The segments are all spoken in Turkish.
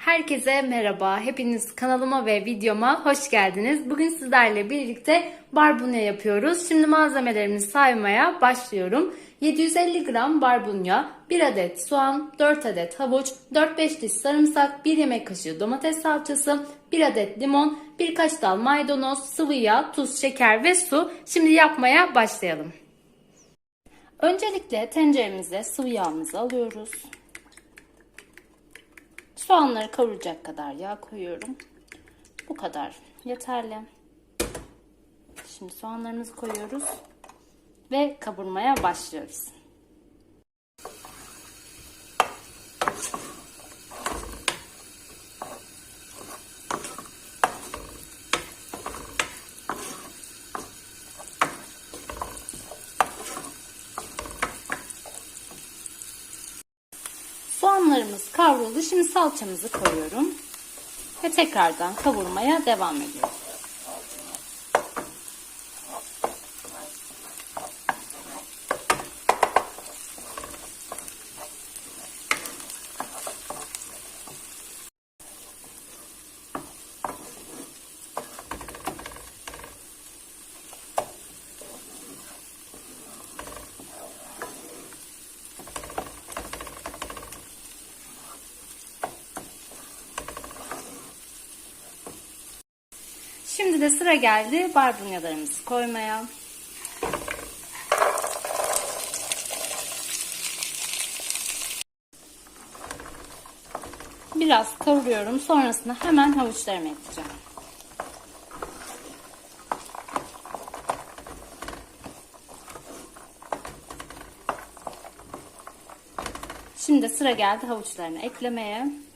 Herkese merhaba. Hepiniz kanalıma ve videoma hoş geldiniz. Bugün sizlerle birlikte barbunya yapıyoruz. Şimdi malzemelerimizi saymaya başlıyorum. 750 gram barbunya, 1 adet soğan, 4 adet havuç, 4-5 diş sarımsak, 1 yemek kaşığı domates salçası, 1 adet limon, birkaç dal maydanoz, sıvı yağ, tuz, şeker ve su. Şimdi yapmaya başlayalım. Öncelikle tenceremize sıvı yağımızı alıyoruz. Soğanları kavuracak kadar yağ koyuyorum. Bu kadar yeterli. Şimdi soğanlarımızı koyuyoruz ve kavurmaya başlıyoruz. Soğanlarımız kavruldu. Şimdi salçamızı koyuyorum. Ve tekrardan kavurmaya devam ediyorum. Şimdi de sıra geldi barbunyalarımızı koymaya. Biraz kavuruyorum. Sonrasında hemen havuçlarımı ekleyeceğim. Şimdi sıra geldi havuçlarını eklemeye.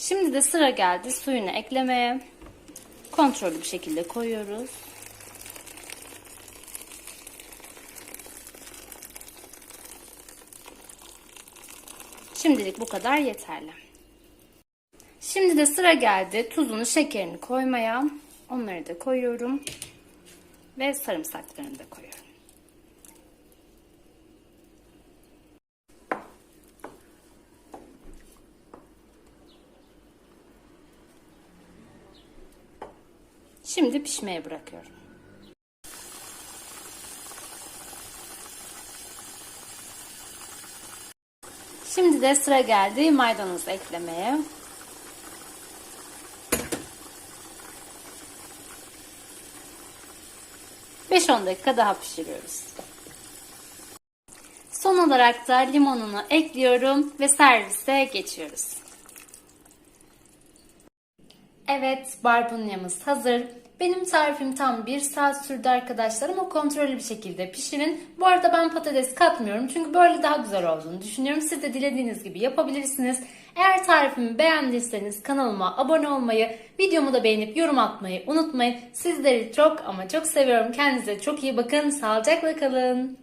Şimdi de sıra geldi suyunu eklemeye. Kontrollü bir şekilde koyuyoruz. Şimdilik bu kadar yeterli. Şimdi de sıra geldi tuzunu, şekerini koymaya. Onları da koyuyorum. Ve sarımsaklarını da koyuyorum. Şimdi pişmeye bırakıyorum. Şimdi de sıra geldi maydanoz eklemeye. ...5-10 dakika daha pişiriyoruz. Son olarak da limonunu ekliyorum ve servise geçiyoruz. Evet, barbunyamız hazır. Benim tarifim tam bir saat sürdü arkadaşlar ama kontrollü bir şekilde pişirin. Bu arada ben patates katmıyorum çünkü böyle daha güzel olduğunu düşünüyorum. Siz de dilediğiniz gibi yapabilirsiniz. Eğer tarifimi beğendiyseniz kanalıma abone olmayı, videomu da beğenip yorum atmayı unutmayın. Sizleri çok ama çok seviyorum. Kendinize çok iyi bakın. Sağlıcakla kalın.